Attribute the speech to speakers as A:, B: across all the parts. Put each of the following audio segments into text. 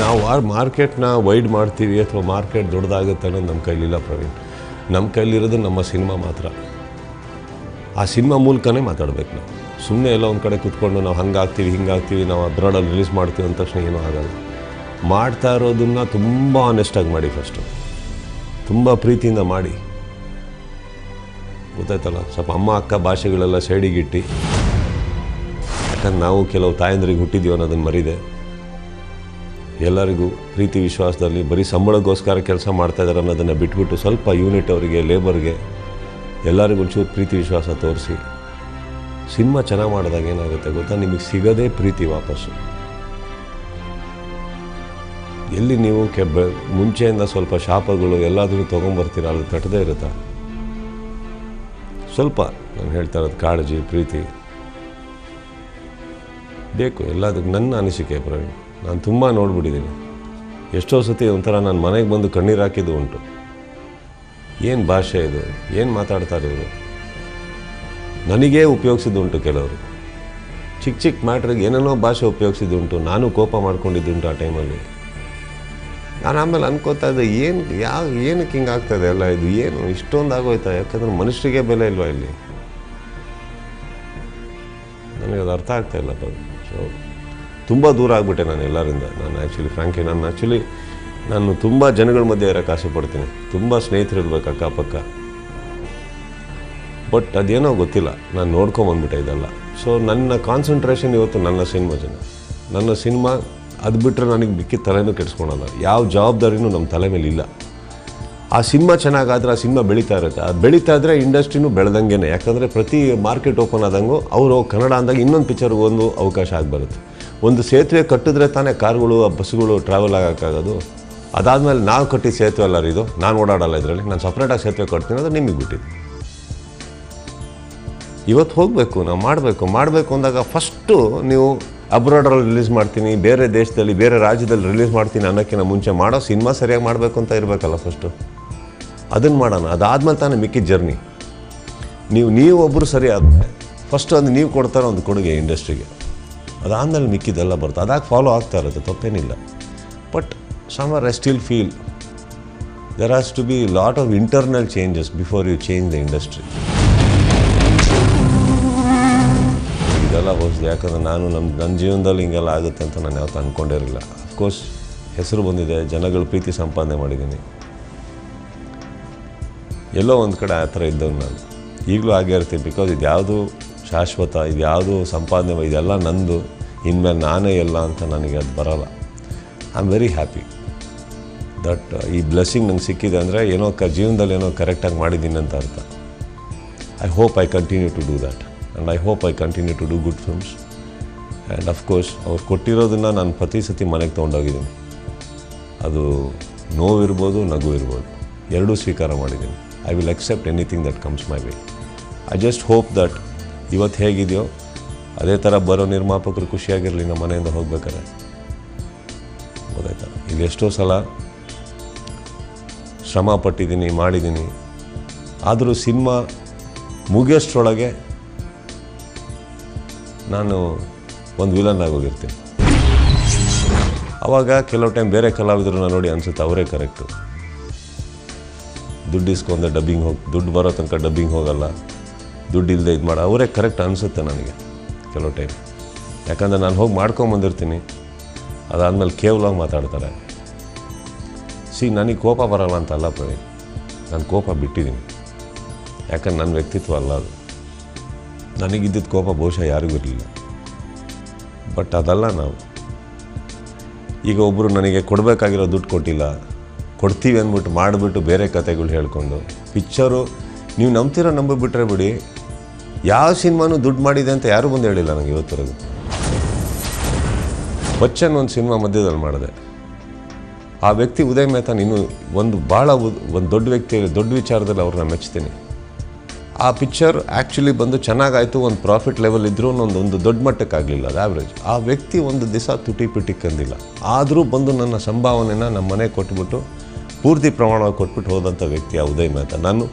A: ನಾವು ಆ ಮಾರ್ಕೆಟ್ನ ವೈಡ್ ಮಾಡ್ತೀವಿ ಅಥವಾ ಮಾರ್ಕೆಟ್ ದೊಡ್ಡದಾಗುತ್ತೆ ಅನ್ನೋದು ನಮ್ಮ ಕೈಲಿಲ್ಲ ಪ್ರವೀಣ್. ನಮ್ಮ ಕೈಲಿರೋದು ನಮ್ಮ ಸಿನಿಮಾ ಮಾತ್ರ. ಆ ಸಿನಿಮಾ ಮೂಲಕನೇ ಮಾತಾಡ್ಬೇಕು ನಾವು. ಸುಮ್ಮನೆ ಎಲ್ಲ ಒಂದು ಕಡೆ ಕೂತ್ಕೊಂಡು ನಾವು ಹಂಗಾಗ್ತೀವಿ ಹಿಂಗಾಗ್ತೀವಿ ನಾವು ಅಬ್ರಾಡಲ್ಲಿ ರಿಲೀಸ್ ಮಾಡ್ತೀವಿ ಅಂದ ತಕ್ಷಣ ಏನೂ ಆಗಲ್ಲ. ಮಾಡ್ತಾ ಇರೋದನ್ನು ತುಂಬ ಆನೆಸ್ಟಾಗಿ ಮಾಡಿ ಫಸ್ಟು ತುಂಬ ಪ್ರೀತಿಯಿಂದ ಮಾಡಿ. ಗೊತ್ತಾಯ್ತಲ್ಲ, ಸ್ವಲ್ಪ ಅಮ್ಮ, ಅಕ್ಕ ಭಾಷೆಗಳೆಲ್ಲ ಸೈಡಿಗಿಟ್ಟು ಯಾಕಂದ್ರೆ ನಾವು ಕೆಲವು ತಾಯಂದ್ರಿಗೆ ಹುಟ್ಟಿದ್ದೀವಿ ಅನ್ನೋದನ್ನು ಮರಿದೆ. ಎಲ್ಲರಿಗೂ ಪ್ರೀತಿ ವಿಶ್ವಾಸದಲ್ಲಿ ಬರೀ ಸಂಬಳಕ್ಕೋಸ್ಕರ ಕೆಲಸ ಮಾಡ್ತಾ ಇದ್ದಾರೆ ಅನ್ನೋದನ್ನು ಬಿಟ್ಬಿಟ್ಟು ಸ್ವಲ್ಪ ಯೂನಿಟ್ ಅವರಿಗೆ ಲೇಬರ್ಗೆ ಎಲ್ಲರಿಗೂ ಒಂಚೂರು ಪ್ರೀತಿ ವಿಶ್ವಾಸ ತೋರಿಸಿ. ಸಿನಿಮಾ ಚೆನ್ನಾಗಿ ಮಾಡಿದಾಗ ಏನಾಗುತ್ತೆ ಗೊತ್ತಾ? ನಿಮಗೆ ಸಿಗೋದೇ ಪ್ರೀತಿ ವಾಪಸ್ಸು. ಎಲ್ಲಿ ನೀವು ಕೆಬ್ಬ ಮುಂಚೆಯಿಂದ ಸ್ವಲ್ಪ ಶಾಪಗಳು ಎಲ್ಲಾದರೂ ತೊಗೊಂಬರ್ತೀರ, ಅದು ತಟ್ಟದೇ ಇರುತ್ತಾ? ಸ್ವಲ್ಪ ನಾನು ಹೇಳ್ತಾ ಇರೋದು ಕಾಳಜಿ, ಪ್ರೀತಿ. ಬೇಕು, ಎಲ್ಲದಕ್ಕೆ ನನ್ನ ಅನಿಸಿಕೆ ಪ್ರವೀಣ್. ನಾನು ತುಂಬ ನೋಡ್ಬಿಟ್ಟಿದ್ದೀನಿ. ಎಷ್ಟೋ ಸತಿ ಒಂಥರ ನಾನು ಮನೆಗೆ ಬಂದು ಕಣ್ಣೀರು ಹಾಕಿದ್ದು ಉಂಟು. ಏನು ಭಾಷೆ ಇದು? ಏನು ಮಾತಾಡ್ತಾರೆ ಇವರು? ನನಗೇ ಉಪಯೋಗಿಸಿದ್ದುಂಟು ಕೆಲವರು. ಚಿಕ್ಕ ಚಿಕ್ಕ ಮ್ಯಾಟ್ರಿಗೆ ಏನೇನೋ ಭಾಷೆ ಉಪಯೋಗಿಸಿದ್ದುಂಟು ನಾನು ಕೋಪ ಮಾಡ್ಕೊಂಡಿದ್ದುಂಟು ಆ ಟೈಮಲ್ಲಿ. ನಾನು ಆಮೇಲೆ ಅನ್ಕೋತಾ ಇದ್ದೆ, ಏನು ಯಾವ ಏನಕ್ಕೆ ಹಿಂಗೆ ಆಗ್ತದೆ ಎಲ್ಲ ಇದು? ಏನು, ಇಷ್ಟೊಂದು ಆಗೋಯ್ತಾ? ಯಾಕಂದ್ರೆ ಮನುಷ್ಯರಿಗೆ ಬೆಲೆ ಇಲ್ವಾ ಇಲ್ಲಿ? ನನಗೆ ಅದು ಅರ್ಥ ಆಗ್ತಾ ಇಲ್ಲ. ಸೊ ತುಂಬ ದೂರ ಆಗಿಬಿಟ್ಟೆ ನಾನು ಎಲ್ಲರಿಂದ. ನಾನು ಆ್ಯಕ್ಚುಲಿ ಫ್ರಾಂಕಿ ನಾನು ಆ್ಯಕ್ಚುಲಿ ನಾನು ತುಂಬ ಜನಗಳ ಮಧ್ಯೆ ಇರೋಕ್ಕೆ ಆಸೆ ಪಡ್ತೀನಿ. ತುಂಬ ಸ್ನೇಹಿತರು ಇರ್ಬೇಕು ಅಕ್ಕಪಕ್ಕ ಬಟ್ ಅದೇನೋ ಗೊತ್ತಿಲ್ಲ. ನಾನು ನೋಡ್ಕೊಂಬಂದ್ಬಿಟ್ಟೆ ಇದೆಲ್ಲ. ಸೊ ನನ್ನ ಕಾನ್ಸಂಟ್ರೇಷನ್ ಇವತ್ತು ನನ್ನ ಸಿನಿಮಾ ಜನ. ನನ್ನ ಸಿನಿಮಾ ಅದು ಬಿಟ್ಟರೆ ನನಗೆ ಬಿಕ್ಕಿ ತಲೆನೂ ಕೆಡಿಸ್ಕೊಳಲ್ಲ. ಯಾವ ಜವಾಬ್ದಾರಿನೂ ನಮ್ಮ ತಲೆ ಮೇಲೆ ಇಲ್ಲ. ಆ ಸಿನಿಮಾ ಚೆನ್ನಾಗಾದ್ರೆ ಆ ಸಿನಿಮಾ ಬೆಳೀತಾ ಇರುತ್ತೆ. ಅದು ಬೆಳೀತಾ ಇದ್ದರೆ ಇಂಡಸ್ಟ್ರಿನೂ ಬೆಳೆದಂಗೆ ಯಾಕಂದರೆ ಪ್ರತಿ ಮಾರ್ಕೆಟ್ ಓಪನ್ ಆದಂಗೂ ಅವರು ಕನ್ನಡ ಅಂದಾಗ ಇನ್ನೊಂದು ಪಿಕ್ಚರ್ಗೆ ಒಂದು ಅವಕಾಶ ಆಗಿಬರುತ್ತೆ. ಒಂದು ಸೇತುವೆ ಕಟ್ಟಿದ್ರೆ ತಾನೇ ಕಾರ್ಗಳು, ಬಸ್ಸುಗಳು ಟ್ರಾವೆಲ್ ಆಗೋಕ್ಕಾಗೋದು. ಅದಾದಮೇಲೆ ನಾವು ಕಟ್ಟಿದ ಸೇತುವೆ ಅಲ್ಲ ಇದು. ನಾನು ಓಡಾಡಲ್ಲ ಇದರಲ್ಲಿ. ನಾನು ಸಪ್ರೇಟಾಗಿ ಸೇತುವೆ ಕಟ್ತೀನಿ ಅದು ನಿಮಗೆ ಬಿಟ್ಟಿದ್ದು. ಇವತ್ತು ಹೋಗಬೇಕು, ನಾವು ಮಾಡಬೇಕು. ಮಾಡಬೇಕು ಅಂದಾಗ ಫಸ್ಟು ನೀವು ಅಬ್ರಾಡಲ್ಲಿ ರಿಲೀಸ್ ಮಾಡ್ತೀನಿ, ಬೇರೆ ದೇಶದಲ್ಲಿ, ಬೇರೆ ರಾಜ್ಯದಲ್ಲಿ ರಿಲೀಸ್ ಮಾಡ್ತೀನಿ ಅನ್ನೋಕ್ಕಿಂತ ಮುಂಚೆ ಮಾಡೋ ಸಿನಿಮಾ ಸರಿಯಾಗಿ ಮಾಡಬೇಕು ಅಂತ ಇರಬೇಕಲ್ಲ ಫಸ್ಟು ಅದನ್ನು ಮಾಡೋಣ. ಅದಾದ್ಮೇಲೆ ತಾನೇ ಮಿಕ್ಕಿದ ಜರ್ನಿ ನೀವು ನೀವು ಒಬ್ಬರು ಸರಿ ಆದಮೇಲೆ ಫಸ್ಟ್ ಒಂದು ನೀವು ಕೊಡ್ತಾರೆ ಒಂದು ಕೊಡುಗೆ ಇಂಡಸ್ಟ್ರಿಗೆ ಅದಾದಮೇಲೆ ಮಿಕ್ಕಿದ್ದೆಲ್ಲ ಬರುತ್ತೆ. ಅದಾಗ ಫಾಲೋ ಆಗ್ತಾ ಇರುತ್ತೆ, ತಪ್ಪೇನಿಲ್ಲ. But summer I still feel there has to be lot of internal changes before you change the industry ಇದೆಲ್ಲ ಹೊಸದು ಯಾಕಂದ್ರೆ ನಾನು ನಮ್ಮ ನನ್ನ ಜೀವನದಲ್ಲಿ ಹಿಂಗೆಲ್ಲ ಆಗುತ್ತೆ ಅಂತ ನಾನು ಯಾವತ್ತೂ ಅಂದ್ಕೊಂಡಿರಲಿಲ್ಲ ಅಫ್ಕೋರ್ಸ್ ಹೆಸರು ಬಂದಿದೆ, ಜನಗಳು ಪ್ರೀತಿ ಸಂಪಾದನೆ ಮಾಡಿದ್ದೀನಿ. ಎಲ್ಲೋ ಒಂದು ಕಡೆ ಆ ಥರ ಇದ್ದವನು ನಾನು. ಈಗಲೂ ಆಗೇ ಬಿಕಾಸ್ ಇದು ಯಾವುದು ಶಾಶ್ವತ, ಇದು ಯಾವುದು ಸಂಪಾದನೆ ಇದೆಲ್ಲ ನಂದು, ಇನ್ಮೇಲೆ ನಾನೇ ಎಲ್ಲ ಅಂತ ನನಗೆ ಅದು ಬರೋಲ್ಲ. I am very happy that ಈ ಬ್ಲೆಸ್ಸಿಂಗ್ ನಂಗೆ ಸಿಕ್ಕಿದೆ ಅಂದರೆ ಏನೋ ಕ ಜೀವನದಲ್ಲಿ ಏನೋ ಕರೆಕ್ಟಾಗಿ ಮಾಡಿದ್ದೀನಿ ಅಂತ ಅರ್ಥ. I hope I continue to do that and I hope I continue to do good films and of course ಅವ್ರು ಕೊಟ್ಟಿರೋದನ್ನು ನಾನು ಪ್ರತಿ ಸತಿ ಮನೆಗೆ ತೊಗೊಂಡೋಗಿದ್ದೀನಿ. ಅದು ನೋವಿರ್ಬೋದು ನಗು ಇರ್ಬೋದು ಎರಡೂ ಸ್ವೀಕಾರ ಮಾಡಿದ್ದೀನಿ. I will accept anything that comes my way I just hope that ಇವತ್ತು ಹೇಗಿದೆಯೋ ಅದೇ ಥರ ಬರೋ ನಿರ್ಮಾಪಕರು ಖುಷಿಯಾಗಿರಲಿ ನಮ್ಮ ಮನೆಯಿಂದ ಹೋಗ್ಬೇಕಾದ್ರೆ. ಗೊತ್ತಾಯ್ತಾ? ಈಗ ಎಷ್ಟೋ ಸಲ ಶ್ರಮ ಪಟ್ಟಿದ್ದೀನಿ, ಮಾಡಿದ್ದೀನಿ. ಆದರೂ ಸಿನಿಮಾ ಮುಗಿಯೋಷ್ಟರೊಳಗೆ ನಾನು ಒಂದು ವಿಲನ್ ಆಗೋಗಿರ್ತೀನಿ ಆವಾಗ ಕೆಲವು ಟೈಮ್ ಬೇರೆ ಕಲಾವಿದರನ್ನ ನೋಡಿ ಅನಿಸುತ್ತೆ ಅವರೇ ಕರೆಕ್ಟು. ದುಡ್ಡು ಇಸ್ಕೊಂಡೆ ಡಬ್ಬಿಂಗ್ ಹೋಗಿ ದುಡ್ಡು ಬರೋ ತನಕ ಡಬ್ಬಿಂಗ್ ಹೋಗಲ್ಲ. ದುಡ್ಡು ಇಲ್ಲದೆ ಇದು ಮಾಡೋ. ಅವರೇ ಕರೆಕ್ಟ್ ಅನಿಸುತ್ತೆ ನನಗೆ ಕೆಲವು ಟೈಮ್ ಯಾಕಂದರೆ ನಾನು ಹೋಗಿ ಮಾಡ್ಕೊಂಬಂದಿರ್ತೀನಿ ಅದಾದಮೇಲೆ ಕೇವಲವಾಗಿ ಮಾತಾಡ್ತಾರೆ. ಸಿ ನನಗೆ ಕೋಪ ಬರಲ್ಲ ಅಂತ ಅಲ್ಲ ಪ್ರವೀಣ್. ನಾನು ಕೋಪ ಬಿಟ್ಟಿದ್ದೀನಿ. ಯಾಕಂದ್ರೆ ನನ್ನ ವ್ಯಕ್ತಿತ್ವ ಅಲ್ಲ ಅದು. ನನಗಿದ್ದಿದ್ದ ಕೋಪ ಬಹುಶಃ ಯಾರಿಗೂ ಇರಲಿಲ್ಲ. ಬಟ್ ಅದಲ್ಲ ನಾವು. ಈಗ ಒಬ್ಬರು ನನಗೆ ಕೊಡಬೇಕಾಗಿರೋ ದುಡ್ಡು ಕೊಟ್ಟಿಲ್ಲ. ಕೊಡ್ತೀವಿ ಅಂದ್ಬಿಟ್ಟು ಮಾಡಿಬಿಟ್ಟು ಬೇರೆ ಕತೆಗಳು ಹೇಳ್ಕೊಂಡು ಪಿಕ್ಚರು ನೀವು ನಂಬ್ತಿರೋ ನಂಬಿಬಿಟ್ರೆ ಬಿಡಿ. ಯಾವ ಸಿನಿಮಾನು ದುಡ್ಡು ಮಾಡಿದೆ ಅಂತ ಯಾರೂ ಬಂದು ಹೇಳಿಲ್ಲ ನನಗೆ ಇವತ್ತರೆಗೂ. ಬಚ್ಚನ್ ಒಂದು ಸಿನಿಮಾ ಮಧ್ಯದಲ್ಲಿ ಮಾಡಿದೆ. ಆ ವ್ಯಕ್ತಿ ಉದಯ್ ಮೆಹತಾನ್ ಇನ್ನೂ ಒಂದು ಭಾಳ ಒಂದು ದೊಡ್ಡ ವ್ಯಕ್ತಿ ದೊಡ್ಡ ವಿಚಾರದಲ್ಲಿ ಅವ್ರನ್ನ ಮೆಚ್ತೀನಿ. ಆ ಪಿಕ್ಚರ್ ಆ್ಯಕ್ಚುಲಿ ಬಂದು ಚೆನ್ನಾಗಾಯಿತು, ಒಂದು ಪ್ರಾಫಿಟ್ ಲೆವೆಲ್ ಇದ್ರೂ ಒಂದು ಒಂದು ದೊಡ್ಡ ಮಟ್ಟಕ್ಕಾಗಲಿಲ್ಲ ಅದು ಆ್ಯಾವ್ರೇಜ್ ಆ ವ್ಯಕ್ತಿ ಒಂದು ದಿವಸ ತುಟಿ ಪಿಟಿ ಕಂದಿಲ್ಲ. ಆದರೂ ಬಂದು ನನ್ನ ಸಂಭಾವನೆನ ನಮ್ಮ ಮನೆಗೆ ಕೊಟ್ಬಿಟ್ಟು ಪೂರ್ತಿ ಪ್ರಮಾಣವಾಗಿ ಕೊಟ್ಬಿಟ್ಟು ಹೋದಂಥ ವ್ಯಕ್ತಿ ಆ ಉದಯ್ ಮೆಹ್ತಾ. ನಾನು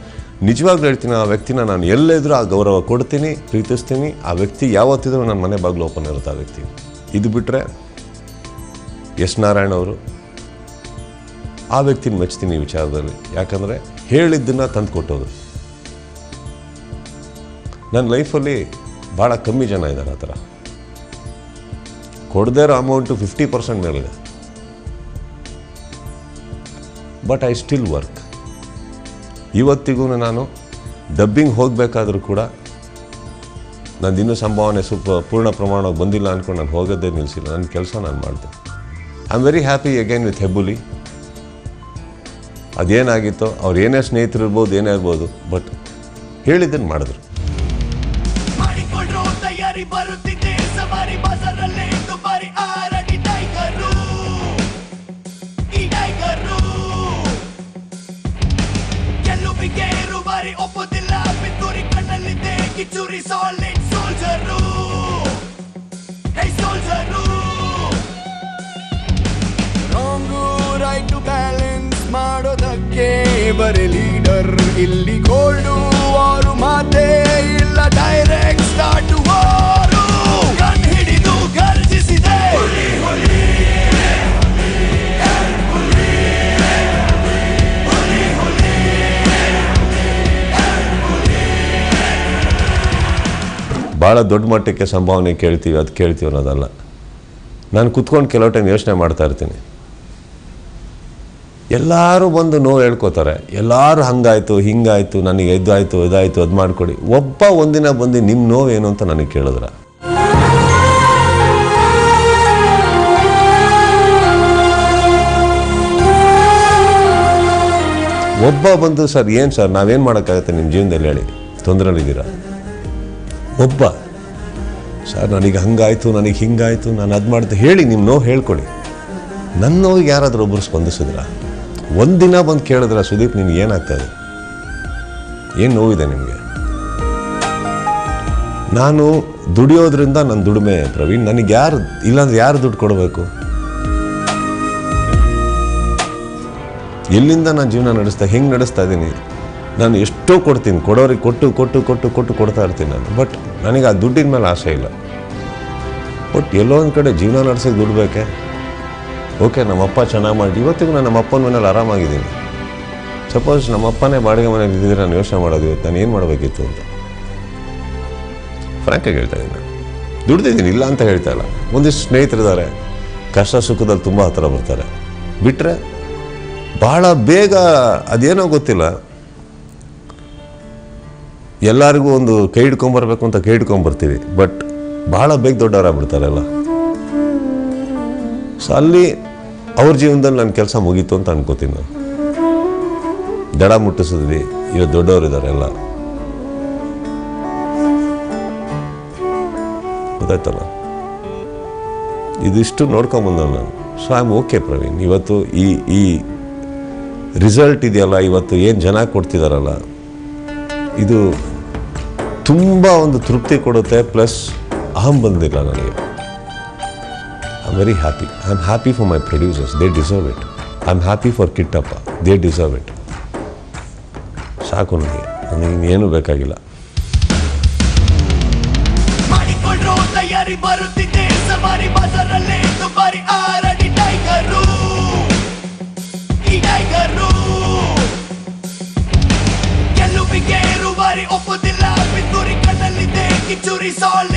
A: ನಿಜವಾಗ್ಲೂ ಹೇಳ್ತೀನಿ, ಆ ವ್ಯಕ್ತಿನ ನಾನು ಎಲ್ಲೆದ್ರೂ ಆ ಗೌರವ ಕೊಡ್ತೀನಿ, ಪ್ರೀತಿಸ್ತೀನಿ, ಆ ವ್ಯಕ್ತಿ ಯಾವತ್ತಿದ್ರೂ ನನ್ನ ಮನೆ ಬಾಗಿಲು ಓಪನ್ ಇರುತ್ತೆ ಆ ವ್ಯಕ್ತಿ. ಇದು ಬಿಟ್ಟರೆ ಎಸ್ ನಾರಾಯಣ್ ಅವರು, ಆ ವ್ಯಕ್ತಿನ ಮೆಚ್ತೀನಿ ಈ ವಿಚಾರದಲ್ಲಿ. ಯಾಕಂದರೆ ಹೇಳಿದ್ದನ್ನು ತಂದು ಕೊಟ್ಟೋದು ನನ್ನ ಲೈಫಲ್ಲಿ ಭಾಳ ಕಮ್ಮಿ ಜನ ಇದ್ದಾರೆ ಆ ಥರ. ಕೊಡದೇ ಇರೋ ಅಮೌಂಟು ಫಿಫ್ಟಿ ಪರ್ಸೆಂಟ್ ಮೇಲಿದೆ. ಬಟ್ ಐ ಸ್ಟಿಲ್ ವರ್ಕ್ ಇವತ್ತಿಗೂ ನಾನು ಡಬ್ಬಿಂಗ್ ಹೋಗಬೇಕಾದ್ರೂ ಕೂಡ ನಂದು ಇನ್ನೂ ಸಂಭಾವನೆ ಸ್ವಲ್ಪ ಪೂರ್ಣ ಪ್ರಮಾಣವಾಗಿ ಬಂದಿಲ್ಲ ಅಂದ್ಕೊಂಡು ನಾನು ಹೋಗೋದೇ ನಿಲ್ಲಿಸಿಲ್ಲ. ನನ್ನ ಕೆಲಸ ನಾನು ಮಾಡಿದೆ. I am very happy again with Hebbuli ಅದೇನಾಗಿತ್ತೋ, ಅವ್ರು ಏನೇ ಸ್ನೇಹಿತರು ಇರ್ಬೋದು, ಏನೇ ಇರ್ಬೋದು ಬಟ್ ಹೇಳಿದ್ದನ್ನು ಮಾಡಿದ್ರು.
B: ಬರುತ್ತಿದೆ. ಸವಾರಿ ದುಬಾರಿ ಆರಡಿ ಬಾರಿ ಒಪ್ಪುತ್ತಿಲ್ಲ ಪಿತ್ತೂರಿ ಕಣ್ಣಲ್ಲಿದ್ದೆ ಕಿಚ್ಚೂರಿ solid soldier. Hey soldier. Wrong right balance ಮಾಡೋದಕ್ಕೆ ಬರೀ ಲೀಡರ್ ಇಲ್ಲಿ ಗೋಲ್ಡು ಅವರು ಮಾತೇ
A: ಭಾಳ ದೊಡ್ಡ ಮಟ್ಟಕ್ಕೆ ಸಂಭಾವನೆ ಕೇಳ್ತೀವಿ, ಅದು ಕೇಳ್ತೀವಿ ಅನ್ನೋದಲ್ಲ. ನಾನು ಕುತ್ಕೊಂಡು ಕೆಲವು ಟೈಮ್ ಯೋಚನೆ ಮಾಡ್ತಾ ಇರ್ತೀನಿ. ಎಲ್ಲರೂ ಬಂದು ನೋವು ಹೇಳ್ಕೋತಾರೆ. ಎಲ್ಲರೂ ಹಂಗಾಯಿತು, ಹಿಂಗಾಯಿತು, ನನಗೆ ಇದಾಯಿತು ಇದಾಯಿತು, ಅದು ಮಾಡಿಕೊಡಿ. ಒಬ್ಬ ಒಂದಿನ ಬಂದು ನಿಮ್ಮ ನೋವು ಏನು ಅಂತ ನನಗೆ ಕೇಳಿದ್ರ. ಒಬ್ಬ ಬಂದು, ಸರ್, ಏನು ಸರ್, ನಾವೇನು ಮಾಡೋಕ್ಕಾಗತ್ತೆ ನಿಮ್ಮ ಜೀವನದಲ್ಲಿ? ಹೇಳಿ. ತೊಂದರೆಲಿದ್ದೀರಾ ಒಬ್ಬ, ಸರ್, ನನಗೆ ಹಂಗಾಯಿತು, ನನಗೆ ಹಿಂಗಾಯಿತು, ನಾನು ಅದು ಮಾಡಿದೆ ಹೇಳಿ ನಿಮ್ಮ ನೋವು ಹೇಳ್ಕೊಳ್ಳಿ. ನನ್ನ ನೋವಿಗೆ ಯಾರಾದರೂ ಒಬ್ಬರು ಸ್ಪಂದಿಸಿದ್ರ? ಒಂದಿನ ಬಂದು ಕೇಳಿದ್ರ ಸುದೀಪ್, ನಿನ್ಗೆ ಏನಾಗ್ತದೆ ಏನು ನೋವಿದೆ ನಿಮಗೆ? ನಾನು ದುಡಿಯೋದ್ರಿಂದ ನನ್ನ ದುಡಿಮೆ, ಪ್ರವೀಣ್, ನನಗೆ ಯಾರು, ಇಲ್ಲಾಂದ್ರೆ ಯಾರು ದುಡ್ಡು ಕೊಡಬೇಕು? ಎಲ್ಲಿಂದ ನಾನು ಜೀವನ ನಡೆಸ್ತಾ, ಹೆಂಗೆ ನಡೆಸ್ತಾ ಇದ್ದೀನಿ ನಾನು ಎಷ್ಟೋ ಕೊಡ್ತೀನಿ, ಕೊಡೋರಿಗೆ ಕೊಟ್ಟು ಕೊಟ್ಟು ಕೊಟ್ಟು ಕೊಟ್ಟು ಕೊಡ್ತಾ ಇರ್ತೀನಿ ನಾನು. ಬಟ್ ನನಗೆ ಆ ದುಡ್ಡಿನ ಮೇಲೆ ಆಸೆ ಇಲ್ಲ. ಬಟ್ ಎಲ್ಲೋ ಒಂದು ಕಡೆ ಜೀವನ ನಡೆಸೋಕೆ ದುಡ್ಡು ಬೇಕೆ? ಓಕೆ ನಮ್ಮಪ್ಪ ಚೆನ್ನಾಗಿ ಮಾಡಿ, ಇವತ್ತಿಗೂ ನಾನು ನಮ್ಮಪ್ಪನ ಮನೇಲಿ ಆರಾಮಾಗಿದ್ದೀನಿ. ಸಪೋಸ್ ನಮ್ಮಪ್ಪನೇ ಬಾಡಿಗೆ ಮನೇಲಿ ಇದ್ದಿದ್ರೆ ನಾನು ಯೋಚನೆ ಮಾಡೋದು, ಇವತ್ತು ನಾನು ಏನು ಮಾಡಬೇಕಿತ್ತು ಅಂತ. ಫ್ರ್ಯಾಂಕಾಗಿ ಹೇಳ್ತಾ ಇದ್ದೀನಿ. ನಾನು ದುಡ್ದಿದ್ದೀನಿ ಇಲ್ಲ ಅಂತ ಹೇಳ್ತಾ ಇಲ್ಲ. ಒಂದಿಷ್ಟು ಸ್ನೇಹಿತರಿದ್ದಾರೆ, ಕಷ್ಟ ಸುಖದಲ್ಲಿ ತುಂಬ ಹತ್ತಿರ ಬರ್ತಾರೆ. ಬಿಟ್ಟರೆ ಭಾಳ ಬೇಗ ಅದೇನೋ ಗೊತ್ತಿಲ್ಲ. ಎಲ್ಲರಿಗೂ ಒಂದು ಕೈ ಹಿಡ್ಕೊಂಬರ್ಬೇಕು ಅಂತ ಕೈ ಹಿಡ್ಕೊಂಬರ್ತೀವಿ ಬಟ್ ಭಾಳ ಬೇಗ ದೊಡ್ಡವರಾಗ್ಬಿಡ್ತಾರಲ್ಲ. ಸೊ ಅಲ್ಲಿ ಅವ್ರ ಜೀವನದಲ್ಲಿ ನನ್ನ ಕೆಲಸ ಮುಗೀತು ಅಂತ ಅನ್ಕೋತೀನಿ ನಾನು. ದಡ ಮುಟ್ಟಿಸಿದ್ವಿ ಇವತ್ತು ದೊಡ್ಡವರಿದ್ದಾರೆ ಎಲ್ಲ. ಗೊತ್ತಾಯ್ತಲ್ಲ? ಇದಿಷ್ಟು ನೋಡ್ಕೊಂಬಂದ ನಾನು. So I am okay Praveen. ಇವತ್ತು ಈ ಈ ರಿಸಲ್ಟ್ ಇದೆಯಲ್ಲ, ಇವತ್ತು ಏನು ಜನ ಕೊಡ್ತಿದಾರಲ್ಲ, ಇದು ತುಂಬ ಒಂದು ತೃಪ್ತಿ ಕೊಡುತ್ತೆ, ಪ್ಲಸ್ ಅಹಂ ಬಂದಿಲ್ಲ ನನಗೆ. I am very happy I am happy for my producers they deserve it I am happy for Kittappa they deserve it ಸಾಕು ನನಗೆ. ನನಗೆ ಇನ್ನೇನು ಬೇಕಾಗಿಲ್ಲ.
B: sole